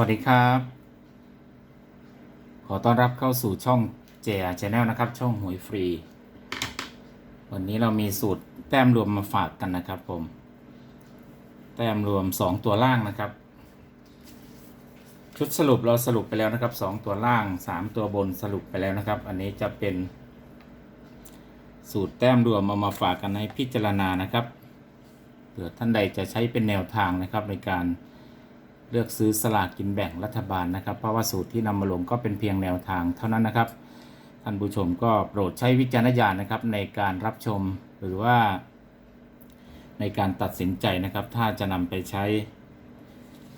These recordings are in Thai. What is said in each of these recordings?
วัสดีครับ ขอต้อนรับเข้าสู่ช่องเจียชาแนลนะครับ ช่องหวยฟรี วันนี้เรามีสูตรแต้มรวมมาฝากกันนะครับผม แต้มรวม 2 ตัวล่างนะครับ ชุดสรุปเราสรุปไปแล้วนะครับ 2 ตัวล่าง 3 ตัวบนสรุปไปแล้วนะครับ อันนี้จะเป็น สูตรแต้มรวมมามาฝากกันให้พิจารณานะครับเผื่อท่านใดจะใช้เป็นแนวทางนะครับในการ เลือกซื้อสลากกินแบ่งรัฐบาลนะครับ เพราะว่าสูตรที่นำมาลงก็เป็นเพียงแนวทางเท่านั้นนะครับ ท่านผู้ชมก็โปรดใช้วิจารณญาณนะครับในการรับชมหรือว่า ในการตัดสินใจนะครับ ถ้าจะนำไปใช้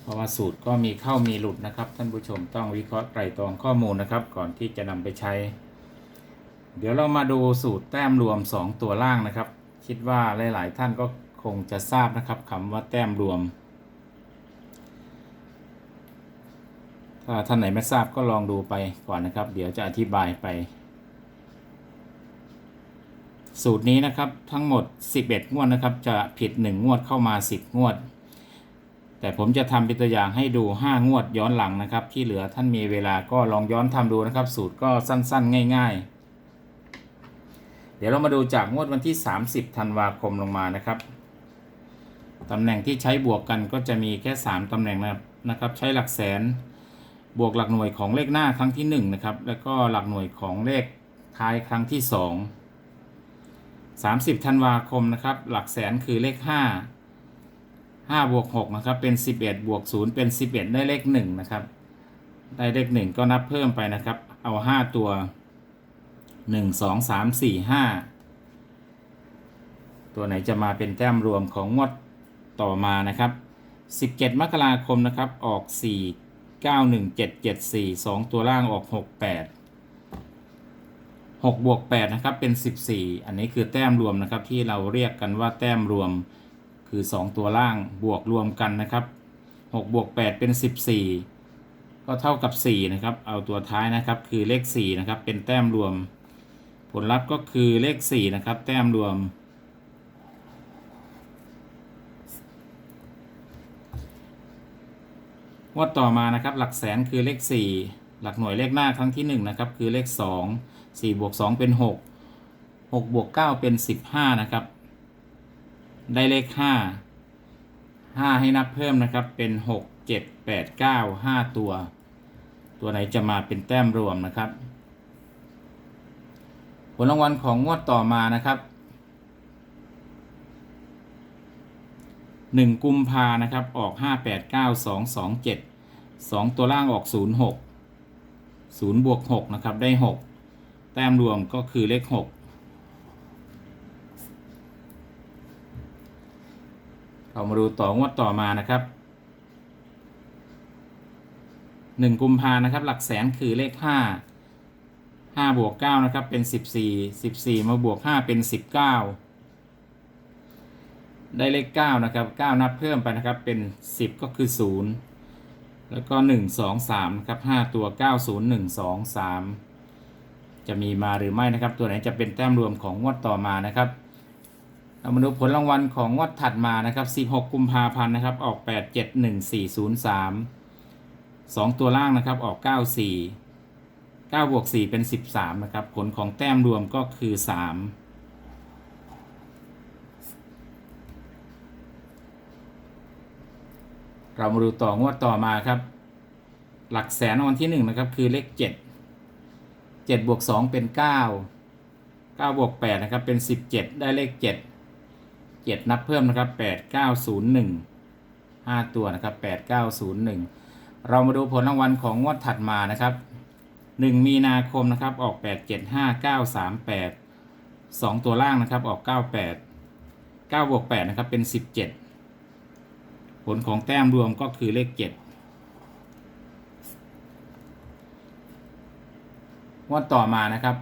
เพราะว่าสูตรก็มีเข้ามีหลุดนะครับ ท่านผู้ชมต้องวิเคราะห์ไตรตรองข้อมูลนะครับ ก่อนที่จะนำไปใช้ เดี๋ยวเรามาดูสูตรแต้มรวม 2 ตัวล่างนะครับ คิดว่าหลาย ๆ ท่านก็คงจะทราบนะครับคำว่าแต้มรวม ถ้า ท่านไหนไม่ทราบก็ลองดูไปก่อนนะครับ เดี๋ยวจะอธิบายไป สูตรนี้นะครับทั้งหมด 11 งวดนะครับ จะผิด 1 งวดเข้ามา 10 งวด แต่ผมจะทำเป็นตัวอย่างให้ดู 5 งวดย้อนหลังนะครับ ที่เหลือท่านมีเวลาก็ลองย้อนทำดูนะครับ สูตรก็สั้นๆ ง่าย ๆเดี๋ยวเรามาดูจากงวดวันที่ 30 ธันวาคมลงมานะครับ ตำแหน่งที่ใช้บวกกันก็จะมีแค่ 3 ตำแหน่งนะครับ ใช้หลักแสน บวกหลักหน่วยของเลขหน้าครั้งที่1นนะครับแล้วก็หลักหน่วยของเลขท้ายครั้งที่ 2 30ธันวาคมนะครับหลักแสนคือเลข 5 5บวก6นะครับเป็น 11 บวก 0 เป็น 11 ได้เลข1นะครับได้เลข 1 ก็นับเพิ่มไปนะครับเอา 5 ตัว 1 2 3 4 5 ตัวไหนจะมาเป็นแต้มรวมของงวดต่อมานะครับ 17 มกราคมนะครับออก 4 91774 2 ตัวล่างออก 68 6 บวก 8 นะครับ เป็น 14 อันนี้คือแต้มรวมนะครับ ที่เราเรียกกันว่าแต้มรวมคือ 2 ตัวล่างบวกรวมกันนะครับ 6 บวก 8 เป็น 14 ก็เท่ากับ 4 นะครับ เอาตัวท้ายนะครับคือเลข 4 นะครับ เป็นแต้มรวม ผลลัพธ์ก็คือเลข 4 นะครับ แต้มรวม งวดต่อมานะครับหลักแสนคือเลข 4 หลักหน่วยเลขหน้าครั้งที่ 1 นะครับคือเลข 2 4บวก2เป็น 6 6บวก9เป็น 15 นะครับ ได้เลข 5 5 ให้นับเพิ่มนะครับเป็น 6 7 8 9 5 ตัว ตัวไหนจะมาเป็นแต้มรวมนะครับ ผลรางวัลของงวดต่อมานะครับ หนึ่งกุมภานะครับ ออกห้าแปดเก้าสองสองเจ็ดสองตัวล่างออกศูนย์หกศูนย์บวกหกนะครับ ได้หกแต้มรวมก็คือเลขหกเรามาดูต่องวดต่อมานะครับหนึ่งกุมภานะครับ หลักแสนคือเลขห้าห้าบวกเก้านะครับ เป็นสิบสี่สิบสี่มาบวกห้าเป็นสิบเก้า ได้เลข9นะครับ9นับเพิ่มไปนะครับเป็น 10 ก็คือ 0 แล้วก็ 1 2 3นะครับ5ตัว 9 0 1 2 3 จะมีมาหรือไม่นะครับ ตัวไหนจะเป็นแต้มรวมของงวดต่อมานะครับเรามาดูผลรางวัลของงวดถัดมานะครับ 16 กุมภาพันธ์นะครับ ออก 8 7 1 4 0 3 2 ตัวล่างนะครับออก 9 4 9บวก4เป็น 13 นะครับ ผลของแต้มรวมก็คือ 3 เรามาดูต่องวดต่อมาครับ หลักแสนวัลที่หนึ่งนะครับ คือเลขเจ็ดเจ็ดบวกสองเป็นเก้าเก้าบวกแปดนะครับ เป็นสิบเจ็ดได้เลขเจ็ดเจ็ดนับเพิ่มนะครับแปดเก้าศูนย์หนึ่งห้าตัวนะครับแปดเก้าศูนย์หนึ่งเรามาดูผลรางวัลของงวดถัดมานะครับหนึ่งมีนาคมนะครับ ออกแปดเจ็ดห้าเก้าสามแปดสองตัวล่างนะครับ ออกเก้าแปดเก้าบวกแปดนะครับ เป็นสิบเจ็ด ผลของแต้มรวมก็คือเลขเจ็ดงวดต่อมานะครับ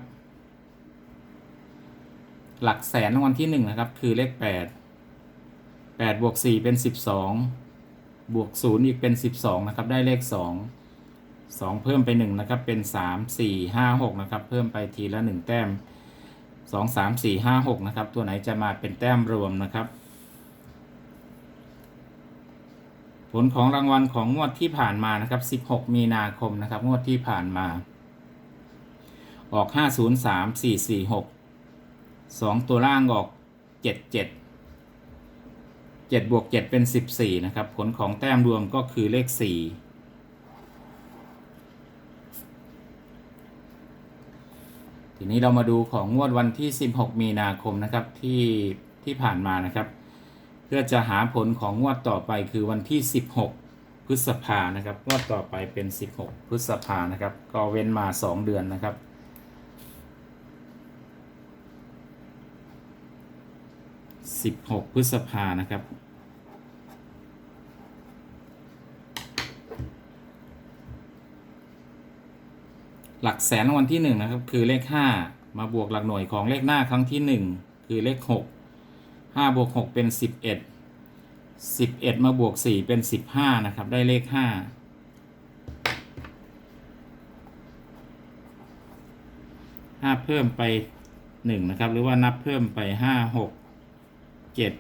หลักแสนรางวัลที่หนึ่งนะครับ คือเลขแปดแปดบวกสี่เป็นสิบสองบวกศูนย์อีกเป็นสิบสองนะครับ ได้เลขสองสองเพิ่มไปหนึ่งนะครับ เป็นสามสี่ห้าหกนะครับ เพิ่มไปทีละหนึ่งแต้มสองสามสี่ห้าหกนะครับ ตัวไหนจะมาเป็นแต้มรวมนะครับ ผ ลของรางวัลของงวดที่ผ่านมานะครับ 16 มีนาคมนะครับ งวดที่ผ่านมา ออก 503 446 2 ตัวล่างออก 77 7บวก7เป็น 14 นะครับ ผลของแต้มรวมก็คือเลข 4ทีนี้เรามาดูของงวดวันที่ 16 มีนาคมนะครับที่ที่ผ่านมานะครับ เพื่อจะหาผลของงวดต่อไปคือวันที่ 16 พฤษภานะครับงวดต่อไปเป็น 16 พฤษภานะครับ ก็เว้นมา 2 เดือนนะครับ 16 พฤษภานะครับหลักแสนรางวัลที่หนึ่งนะครับคือเลขห้ามาบวกหลักหน่วยของเลขหน้าครั้งที่หนึ่งคือเลขหก ห้าบวกหกเป็นสิบเอ็ดสิบเอ็ดมาบวกสี่เป็นสิบห้านะครับ ได้เลขห้าห้าเพิ่มไปหนึ่งนะครับ หรือว่านับเพิ่มไปห้าหกเจ็ด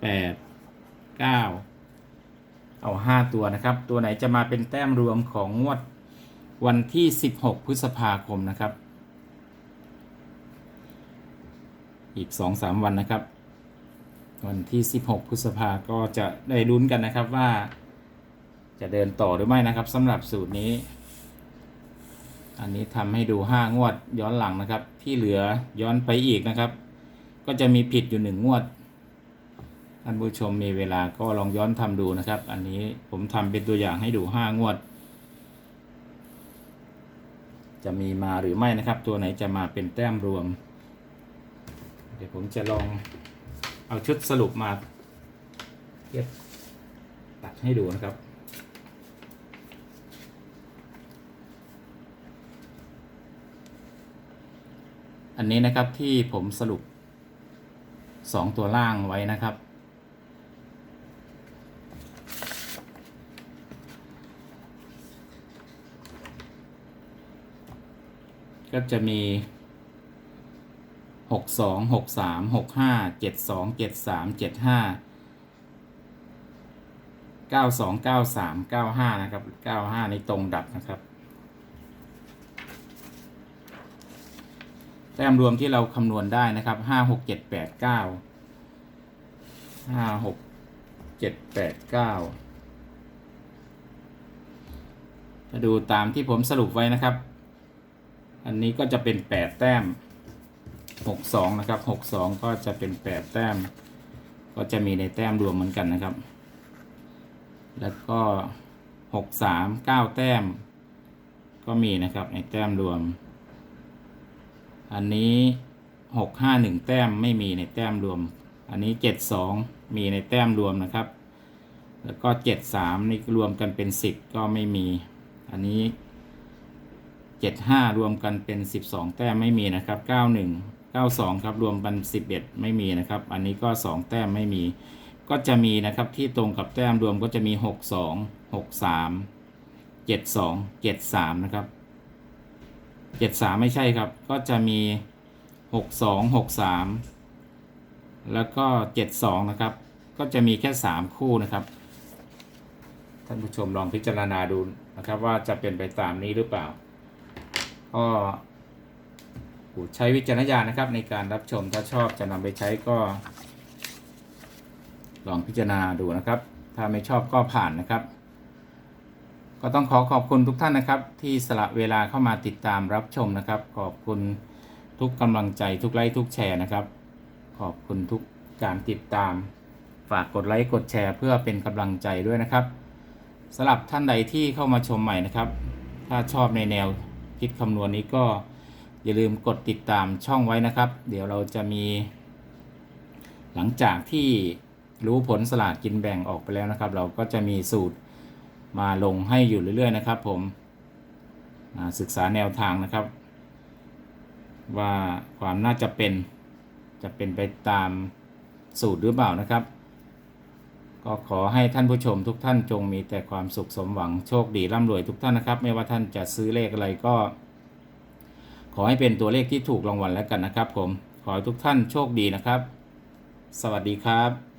แปดเก้าเอาห้าตัวนะครับ ตัวไหนจะมาเป็นแต้มรวมของงวดวันที่16พฤษภาคมนะครับ อีก 2-3 วันนะครับ วันที่ 16 พฤษภาก็จะได้ลุ้นกันนะครับว่า จะเดินต่อหรือไม่นะครับสำหรับสูตรนี้ อันนี้ทำให้ดู 5 งวดย้อนหลังนะครับ ที่เหลือย้อนไปอีกนะครับ ก็จะมีผิดอยู่ 1 งวดท่านผู้ชมมีเวลาก็ลองย้อนทำดูนะครับ อันนี้ผมทำเป็นตัวอย่างให้ดู 5 งวด จะมีมาหรือไม่นะครับ ตัวไหนจะมาเป็นแต้มรวม ดี๋ยวผมจะลองเอาชุดสรุปมาเทียบตัดให้ดูนะครับ อันนี้นะครับที่ผมสรุปสองตัวล่างไว้นะครับก็จะมี หกสองหกสามหกห้าเจ็ดสองเจ็ดสามเจ็ดห้าเก้าสองเก้าสามเก้าห้านะครับเก้าห้าในตรงดับนะครับ แต้มรวมที่เราคำนวณได้นะครับห้าหกเจ็ดแปดเก้าห้าหกเจ็ดแปดเก้าถ้าดูตามที่ผมสรุปไว้นะครับ อันนี้ก็จะเป็นแปดแต้ม หกสองนะครับหกสองก็จะเป็นแปดแต้ม ก็จะมีในแต้มรวมเหมือนกันนะครับ แล้วก็หกสามเก้าแต้ม ก็มีนะครับในแต้มรวม อันนี้หกห้าหนึ่งแต้มไม่มีในแต้มรวม อันนี้เจ็ดสองมีในแต้มรวมนะครับ แล้วก็เจ็ดสามนี่รวมกันเป็นสิบก็ไม่มี อันนี้เจ็ดห้ารวมกันเป็นสิบสองแต้มไม่มีนะครับเก้าหนึ่งเก้าสองครับรวมกันสิบเอ็ดไม่มีนะครับ อันนี้ก็สองแต้มไม่มี ก็จะมีนะครับที่ตรงกับแต้มรวมก็จะมีหกสองหกสามเจ็ดสองเจ็ดสามนะครับเจ็ดสามไม่ใช่ครับ ก็จะมีหกสองหกสามแล้วก็เจ็ดสองนะครับ ก็จะมีแค่สามคู่นะครับท่านผู้ชมลองพิจารณาดูนะครับว่าจะเป็นไปตามนี้หรือเปล่าก็ โปรดใช้วิจารณญาณนะครับในการรับชมถ้าชอบจะนำไปใช้ก็ ลองพิจารณาดูนะครับ ถ้าไม่ชอบก็ผ่านนะครับ ก็ต้องขอขอบคุณทุกท่านนะครับ ที่สละเวลาเข้ามาติดตามรับชมนะครับ ขอบคุณทุกกำลังใจทุกไลค์ทุกแชร์นะครับ ขอบคุณทุกการติดตาม ฝากกดไลค์กดแชร์ เพื่อเป็นกำลังใจด้วยนะครับสำหรับท่านใดที่เข้ามาชมใหม่นะครับ ถ้าชอบในแนวคิดคำนวณนี้ก็ อย่าลืมกดติดตามช่องไว้นะครับ เดี๋ยวเราจะมี หลังจากที่รู้ผลสลากกินแบ่งออกไปแล้วนะครับ เราก็จะมีสูตรมาลงให้อยู่เรื่อยๆนะครับ ผมมาศึกษาแนวทางนะครับ ว่าความน่าจะเป็นจะเป็นไปตามสูตรหรือเปล่านะครับ ก็ขอให้ท่านผู้ชมทุกท่านจงมีแต่ความสุขสมหวังโชคดีร่ำรวยทุกท่านนะครับ ไม่ว่าท่านจะซื้อเลขอะไรก็ ขอให้เป็นตัวเลขที่ถูกรางวัลแล้วกันนะครับผม ขอให้ทุกท่านโชคดีนะครับ สวัสดีครับ